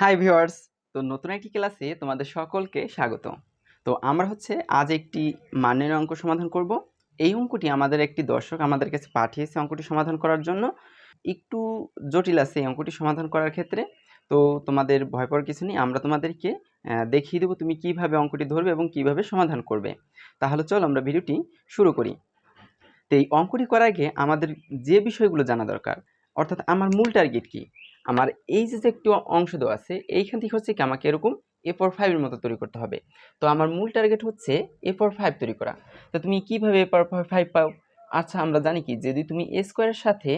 Hi viewers তো নতুন একটি ক্লাসে তোমাদের সকলকে স্বাগত। তো আমরা হচ্ছে আজ একটি মানের অঙ্ক সমাধান করব। এই অঙ্কটি আমাদের একটি দর্শক আমাদের কাছে পাঠিয়েছে অঙ্কটি সমাধান করার জন্য। একটু জটিল আছে এই অঙ্কটি সমাধান করার ক্ষেত্রে। তো তোমাদের ভয় পাওয়ার কিছু নেই, আমরা তোমাদেরকে দেখিয়ে দেবো তুমি কীভাবে অঙ্কটি ধরবে এবং কীভাবে সমাধান করবে। তাহলে চল আমরা ভিডিওটি শুরু করি। তো এই অঙ্কটি করার আগে আমাদের যে বিষয়গুলো জানা দরকার, অর্থাৎ আমার মূল টার্গেট কি? আমার এই যে একটু অংশ দেওয়া আছে, এইখান থেকে হচ্ছে কি আমাকে এরকম এ পর ফাইভের মতো তৈরি করতে হবে। তো আমার মূল টার্গেট হচ্ছে এ পর ফাইভ তৈরি করা। তো তুমি কীভাবে এ পর ফাইভ পাও? আচ্ছা আমরা জানি কি, যদি তুমি এ স্কোয়ারের সাথে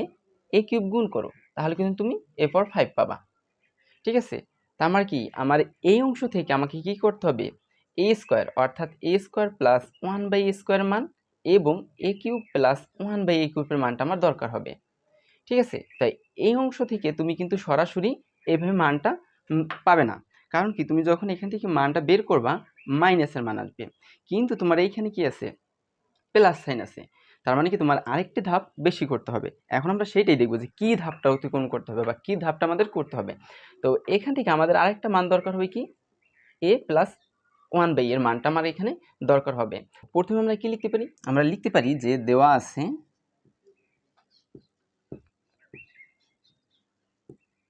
এ কিউব গুণ করো, তাহলে কিন্তু তুমি এ পর ফাইভ পাবা। ঠিক আছে? তা আমার কি, আমার এই অংশ থেকে আমাকে কি করতে হবে? এ স্কোয়ার অর্থাৎ A square plus one by A square মান এবং A cube plus one by A কিউবের মানটা আমার দরকার হবে। ঠিক আছে? তাই এই অংশ থেকে তুমি কিন্তু সরাসরি এইভাবে মানটা পাবে না। কারণ কি? তুমি যখন এখান থেকে মানটা বের করবা মাইনাসের মান আসবে। কিন্তু তোমার এইখানে কি আছে? প্লাস সাইন আছে। তার মানে কি? তোমার আরেকটি ধাপ বেশি করতে হবে। এখন আমরা সেইটাই দেখব যে কী ধাপটা অতিক্রম করতে হবে বা কী ধাপটা আমাদের করতে হবে। তো এখান থেকে আমাদের আরেকটা মান দরকার হবে কি? এ প্লাস ওয়ান বাই এর মানটা আমার এখানে দরকার হবে। প্রথমে আমরা কি লিখতে পারি? আমরা লিখতে পারি যে দেওয়া আছে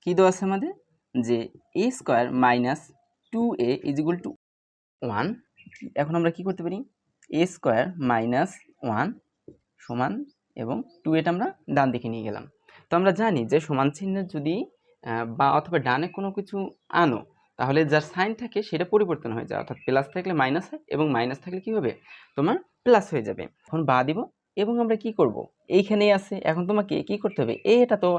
কি দেওয়া আছে আমাদের? যে A square minus two A is equal to one এখন আমরা কি করতে পারি? এ স্কোয়ার মাইনাস ওয়ান সমান এবং টু এটা আমরা ডান দিকে নিয়ে গেলাম। তো আমরা জানি যে সমান চিহ্নের যদি বা অথবা ডানে কোনো কিছু আনো, তাহলে যার সাইন থাকে সেটা পরিবর্তন হয়ে যায়। অর্থাৎ প্লাস থাকলে মাইনাস হয় এবং মাইনাস থাকলে কি হবে? তোমার প্লাস হয়ে যাবে। এখন বা দিব এবং আমরা কি করব? এইখানেই আছে। এখন তোমাকে কি করতে হবে? এটা তো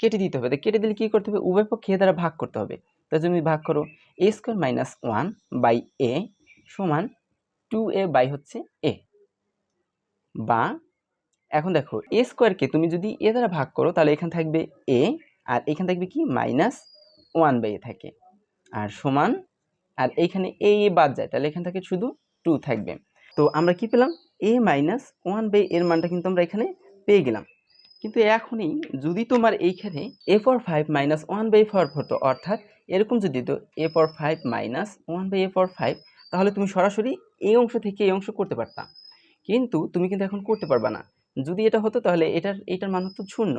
কেটে দিতে হবে। তো কেটে দিলে কি করতে হবে? উভয় পক্ষে দ্বারা ভাগ করতে হবে। তো তুমি ভাগ করো। A square minus one by A সমান টু এ বাই হচ্ছে এ বা এখন দেখো এ স্কোয়ারকে তুমি যদি এ দ্বারা ভাগ করো, তাহলে এখানে থাকবে এ আর এখানে থাকবে কি? মাইনাস ওয়ান বাই এ থাকে। আর সমান, আর এইখানে এ এ বাদ যায়, তাহলে এখানে থাকে শুধু টু থাকবে। তো আমরা কি পেলাম? এ মাইনাস ওয়ান বাই এর মানটা কিন্তু আমরা এখানে পেয়ে গেলাম। কিন্তু এখনই যদি তোমার এইখানে A for five minus one by four হতো, অর্থাৎ এরকম যদি তো A for five minus one by A for five তাহলে তুমি সরাসরি এই অংশ থেকে এই অংশ করতে পারতাম কিন্তু তুমি কিন্তু এখন করতে পারবা না। যদি এটা হতো তাহলে এটার এটার মান হতো শূন্য।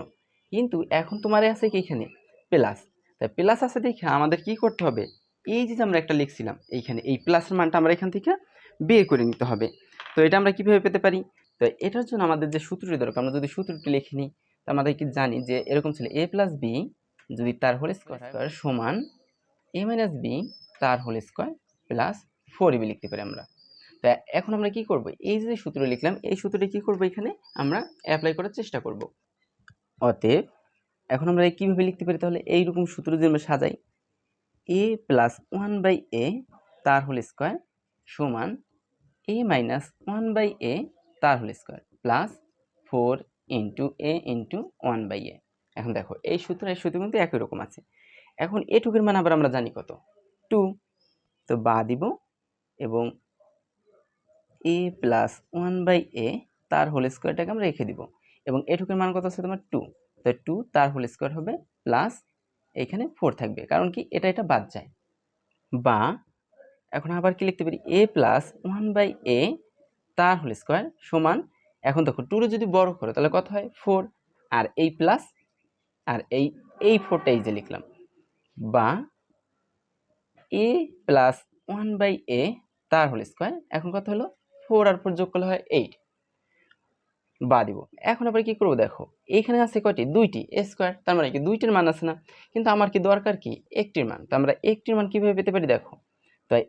কিন্তু এখন তোমার আছে কি এখানে প্লাস তাই প্লাস আছে দেখে আমাদের কি করতে হবে? এই যে আমরা একটা লিখছিলাম, এইখানে এই প্লাসের মানটা আমরা এখান থেকে বের করে নিতে হবে। তো এটা আমরা কীভাবে পেতে পারি? তো এটার জন্য আমাদের যে সূত্রটি দরকার আমরা যদি সূত্রটি লিখে নিই তো আমাদের কি জানি যে এরকম ছিল এ প্লাস বি যদি তার হোল স্কোয়ার স্কোয়ার সমান এ মাইনাস বি তার whole square plus four B লিখতে পারি আমরা। তা এখন আমরা কি করব? এই যে সূত্র লিখলাম এই সূত্রটি কি করব এখানে? আমরা অ্যাপ্লাই করার চেষ্টা করব। অতএব এখন আমরা কীভাবে লিখতে পারি? তাহলে এইরকম সূত্র যদি আমরা সাজাই A plus one by A তার হোল স্কোয়ার সমান A minus one by A তার whole square plus four into A into one by A. এখন দেখো, এই সূত্র সূত্র কিন্তু একই রকম আছে। এখন এটুকুর মান আবার আমরা জানি কত? টু। তো বা দিব এবং A plus one by A তার হোল স্কোয়ারটাকে আমরা রেখে দিব। এবং এটুকুর মান কত আছে তোমার? টু। তো টু তার হোল স্কোয়ার হবে প্লাস এখানে ফোর থাকবে। কারণ কি? এটা এটা বাদ যায়। বা এখন আবার কি লিখতে পারি? A plus one by A তার হোল স্কোয়ার সমান, এখন দেখো টুরে যদি বড় করো, তাহলে কত হয়? ফোর আর এই প্লাস আর এই এই ফোরটা এই যে লিখলাম। বা a plus one by a তার হোল স্কোয়ার, এখন কত হলো? ফোর আর ফোর যোগ করলে হয় এইট বা দিব। এখন আবার কি করব দেখো? এইখানে আছে কয়টি? দুইটি এ স্কোয়ার তার মানে কি দুইটির মান আছে না। কিন্তু আমার কি দরকার কি? একটির মান। তো আমরা একটির মান কীভাবে পেতে পারি দেখো? তাই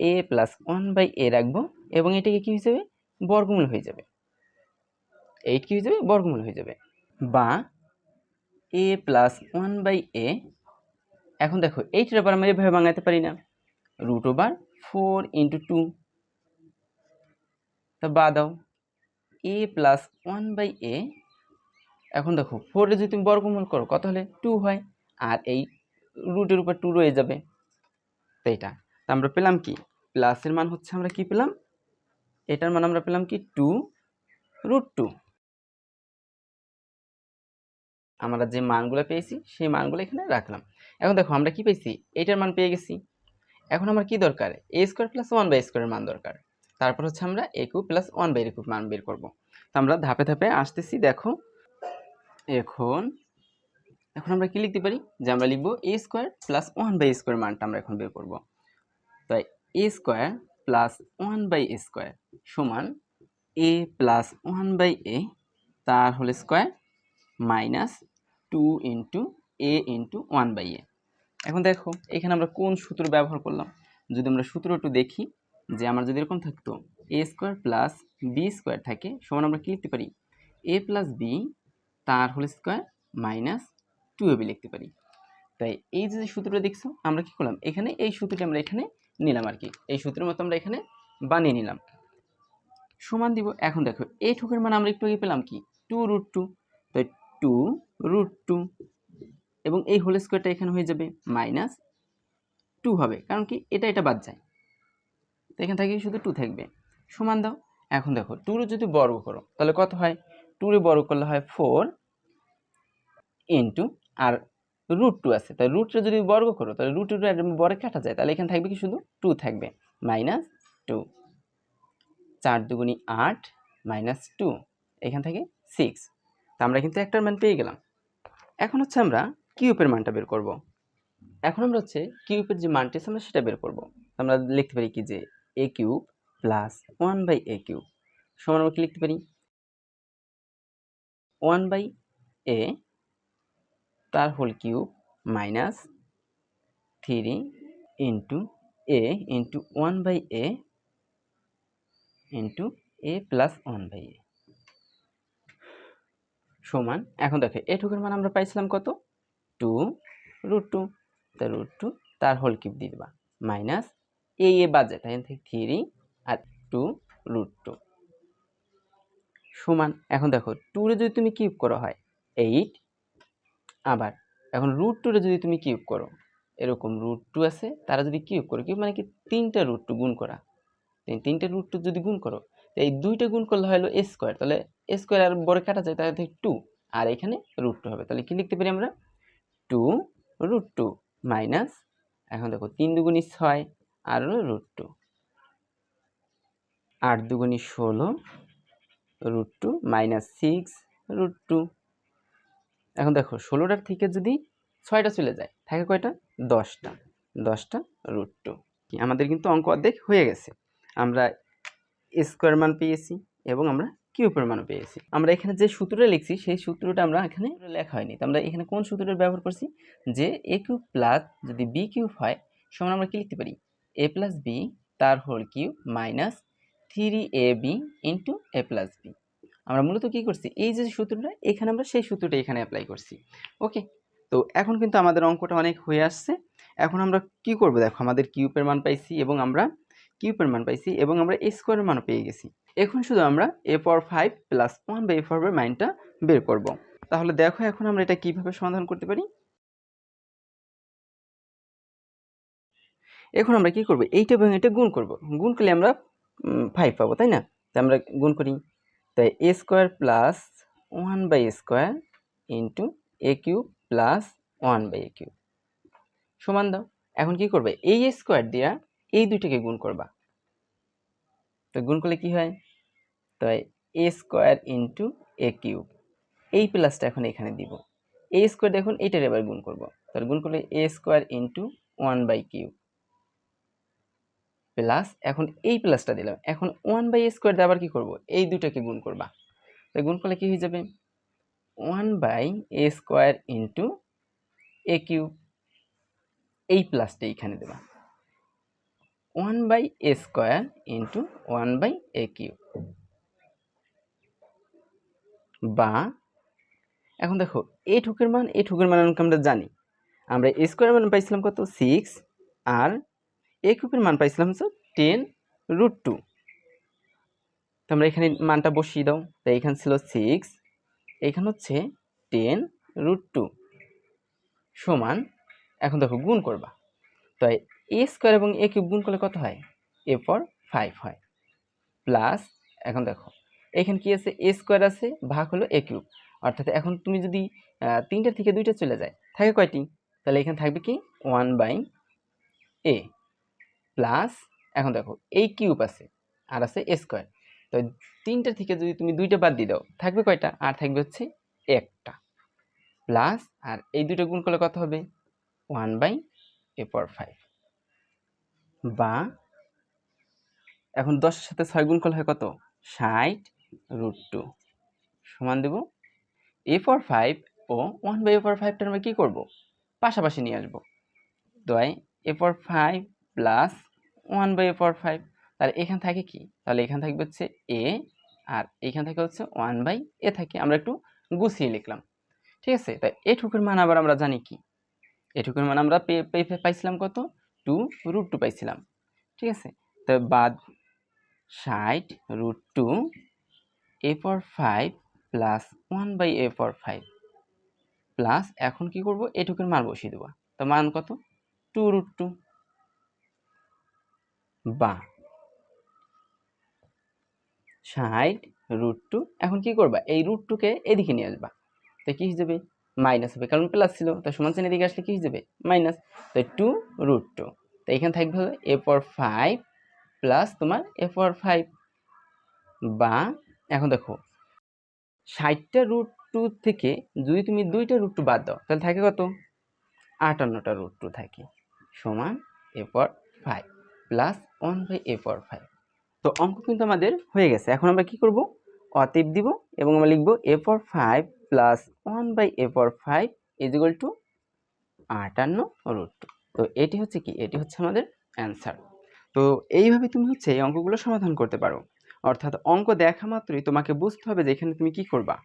a plus one by a রাখব এবং এটাকে কি যাবে? বর্গমূল হয়ে যাবে। এইট কি হয়ে যাবে? বর্গমূল হয়ে যাবে। বা a plus one by a এখন দেখো, এইটার আবার আমরা এভাবে বাঙাইতে পারি না। Root over four into two তা বা দাও। A plus one by a এখন দেখো ফোরে যদি তুমি বর্গমূল করো, কত হলে? টু হয়। আর এই রুটের উপর টু রয়ে যাবে। তো এটা। আমরা পেলাম কি? প্লাসের মান হচ্ছে আমরা কি পেলাম? এটার মান আমরা পেলাম কি? Two root two. আমরা যে মানগুলো পেয়েছি, সেই মানগুলো এখানে রাখলাম। এখন দেখো, আমরা কি পেয়েছি? এইটার মান পেয়ে গেছি। এখন আমার কি দরকার? A square plus one by স্কোয়ারের মান দরকার। তারপর হচ্ছে আমরা a cube plus one by cube মান বের করব। তো আমরা ধাপে ধাপে আসতেছি, দেখো। এখন এখন আমরা কি লিখতে পারি? যে আমরা লিখব a square plus one by square মানটা আমরা এখন বের করব। তাই a square plus one by a square সমান a plus one by a তার whole square minus two into a into one by a এখন দেখো, এখানে আমরা কোন সূত্র ব্যবহার করলাম? যদি আমরা সূত্র একটু দেখি, যে আমার যদি এরকম থাকতো a square plus b square থাকে, সমান আমরা কি লিখতে পারি? এ প্লাস বি তার whole square minus two a b লিখতে পারি। তাই এই যে সূত্রটা দেখছ, আমরা কি করলাম? এখানে এই সূত্রটি আমরা এখানে নিলাম আর কি। এই সূত্রের মতো আমরা এখানে বানিয়ে নিলাম। সমান দিব, এখন দেখো, এই ঠুকের মান আমরা একটু আগে পেলাম কি? Two root two. তাই টু রুট টু। এবং এই হোল স্কোয়ারটা এখানে হয়ে যাবে মাইনাস টু হবে, কারণ কি? এটা এটা বাদ যায়। তো এখানে থেকে শুধু টু থাকবে। সমান দাও। এখন দেখো টুরে যদি বর্গ করো, তাহলে কত হয়? টুরে বর্গ করলে হয় ফোর ইন্টু আর রুট টু আছে। তাহলে রুটটা যদি বর্গ করো, তাহলে রুট টু বড় কাটা যায়। তাহলে এখানে থাকবে কি শুধু টু থাকবে। মাইনাস টু চার দুগুণি আট মাইনাস টু এখান থেকে সিক্স তা আমরা কিন্তু একটার মান পেয়ে গেলাম। এখন হচ্ছে আমরা কিউপের মানটা বের করব। এখন আমরা হচ্ছে কিউপের যে মানটি আছে, আমরা সেটা বের করব। আমরা লিখতে পারি কি যে a cube plus one by a cube সমান আমরা কি লিখতে পারি? ওয়ান বাই এ তার whole cube minus three into a into one by a into a plus one by a সমান, এখন দেখো, এটুকুর মান আমরা পাইছিলাম কত? টু রুট টু তা রুট টু তার হোল কিউব দিয়ে দেবা মাইনাস এ এ বাজে তাই থেকে থ্রি আর টু রুট টু সমান, এখন দেখো টুরে যদি তুমি কিউব করো হয় এইট আবার এখন রুট টুরে যদি তুমি কিউব করো, এরকম রুট টু আছে, তারা যদি কিউব করো কিউব মানে কি? তিনটা রুট টু গুণ করা। তিন- তিনটে রুট টু যদি গুণ করো এই দুইটা গুণ করলে হলো এ স্কোয়ার তাহলে এ স্কোয়ার আর বড় কাটা যায়, তাহলে টু আর এখানে রুট টু হবে। তাহলে কি লিখতে পারি আমরা? টু রুট টু মাইনাস এখন দেখো তিন দুগুণি ছয়, আর হলো রুট টু আট দুগুণি ষোলো root two minus six root two এখন দেখো, ষোলোটার থেকে যদি ছয়টা চলে যায়, থাকে কয়টা? দশটা। দশটা রুট টু আমাদের কিন্তু অঙ্ক অর্ধেক হয়ে গেছে। আমরা স্কোয়ার মান পেয়েছি এবং আমরা কিউবের মানও পেয়েছি। আমরা এখানে যে সূত্রটা লিখছি, সেই সূত্রটা আমরা এখানে লেখা হয়নি। তো আমরা এখানে কোন সূত্রটা ব্যবহার করছি? যে এ কিউব প্লাস যদি বি কিউব হয়, সমান আমরা কি লিখতে পারি? এ প্লাস বি তার whole cube minus three a b into a plus b আমরা মূলত কি করছি? এই যে সূত্রটা, এখানে আমরা সেই সূত্রটা এখানে অ্যাপ্লাই করছি। ওকে তো এখন কিন্তু আমাদের অঙ্কটা অনেক হয়ে আসছে। এখন আমরা কি করব? দেখো, আমাদের কিউবের মান পাইছি এবং আমরা কিউবের মান পাইছি এবং আমরা এ স্কোয়ারের মানও পেয়ে গেছি। এখন শুধু আমরা a power five plus one বা এ পাওয়ার মাইনটা বের করব। তাহলে দেখো এখন আমরা এটা কীভাবে সমাধান করতে পারি। এখন আমরা কি করব? এইটা এবং এটা গুণ করব। গুণ করলে আমরা ফাইভ পাবো, তাই না? আমরা গুণ করি। তাই a square plus one by square into a cube plus one by a cube সমান দাও। এখন কি করবে? এই স্কোয়ার দিয়া এই দুইটাকে গুণ করবা। তো গুণ করলে কি হয়? তাই a square into a cube এই প্লাসটা এখন এখানে দিব। এ স্কোয়ার দেখুন, এইটার এবার গুণ করব। তাহলে গুণ করলে a square into one by cube plus এখন এই প্লাসটা দিলাম। এখন ওয়ান বাই স্কোয়ার দিয়ে আবার কি করব? এই দুটাকে গুণ করবা। তো গুণ করলে কি হয়ে যাবে? One by a square into a cube এই প্লাসটা এইখানে দেবা। One by a square into one by a cube বা, এখন দেখো এ ঠুকের মান এ ঠুকের মান আমরা জানি। আমরা স্কোয়ার মান পাইছিলাম কত? সিক্স আর এ কিউবের মান পাইছিলাম হচ্ছে টেন রুট টু তো আমরা এখানে মানটা বসিয়ে দাও। তাই এখানে ছিল সিক্স এখানে হচ্ছে টেন রুট টু সমান, এখন দেখো গুণ করবা। তো এ স্কোয়ার এবং এ কিউব গুণ করলে কত হয়? এ ফর ফাইভ হয়। প্লাস এখন দেখো, এখানে কি আছে? এ স্কোয়ার আছে, ভাগ হলো এ কিউব অর্থাৎ এখন তুমি যদি তিনটা থেকে দুইটা চলে যায়, থাকে কয়টি? তাহলে এখানে থাকবে কি? ওয়ান বাই এ প্লাস এখন দেখো, এই কিউব আছে আর আছে স্কোয়ার। তো তিনটা থেকে যদি তুমি দুইটা বাদ দিয়ে দাও, থাকবে কয়টা? আর থাকবে হচ্ছে একটা। প্লাস আর এই দুটো গুণ করলে কত হবে? One by a power five. বা এখন দশের সাথে ছয় গুণ করলে হয় কত? ষাট রুট টু সমান দেব এ ফর ফাইভ ও ওয়ান বাই এ ফর ফাইভটা আমরা কী করব? পাশাপাশি নিয়ে আসব। তাই a for five plus one by a for five তাহলে এখানে থাকে কি? তাহলে এখানে থাকবে হচ্ছে এ আর এখান থাকে হচ্ছে ওয়ান বাই এ থাকে। আমরা একটু গুছিয়ে লিখলাম। ঠিক আছে? তাই এটুকুর মান আবার আমরা জানি কি? এটুকুর মান আমরা পাইছিলাম কত? টু রুট টু পাইছিলাম। ঠিক আছে? তো বাদ ষাট root two a for five plus one by a for five plus এখন কি করব? এটুকুর মান বসিয়ে দেবো। তো মান কত? টু রুট টু বা। ষাট রুট টু এখন কি করবা? এই রুট টুকে এদিকে নিয়ে আসবা। তো কি হিসেবে মাইনাস হবে। কারণ প্লাস ছিল তো সমান চিহ্ন এদিকে আসলে কি হিসেবে মাইনাস তো টু রুট টু তো এখানে থাকবে হলো এ ফর ফাইভ প্লাস তোমার এ ফর ফাইভ বা, এখন দেখো, ষাটটা রুট টু থেকে যদি তুমি দুইটা রুট টু বাদ দাও, তাহলে থাকে কত? আটান্নটা রুট টু থাকে। সমান a for five plus one by a for five. তো অঙ্ক কিন্তু আমাদের হয়ে গেছে। এখন আমরা কি করব? অতীব দিব এবং আমরা লিখব a for five plus one by a for five is equal two আটান্ন রুট টু। তো এটি হচ্ছে কি? এটি হচ্ছে আমাদের অ্যান্সার। তো এইভাবে তুমি হচ্ছে এই অঙ্কগুলো সমাধান করতে পারো। অর্থাৎ অঙ্ক দেখা মাত্রই তোমাকে বুঝতে হবে যে এখানে তুমি কি করবা।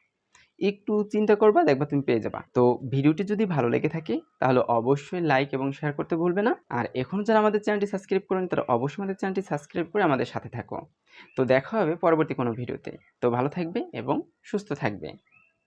একটু চিন্তা করবা, দেখবা তুমি পেয়ে যাবা। তো ভিডিওটি যদি ভালো লেগে থাকে, তাহলে অবশ্যই লাইক এবং শেয়ার করতে ভুলবে না। আর এখনও যারা আমাদের চ্যানেলটি সাবস্ক্রাইব করেন তারা অবশ্যই আমাদের চ্যানেলটি সাবস্ক্রাইব করে আমাদের সাথে থাকো। তো দেখা হবে পরবর্তী কোনো ভিডিওতে। তো ভালো থাকবে এবং সুস্থ থাকবে।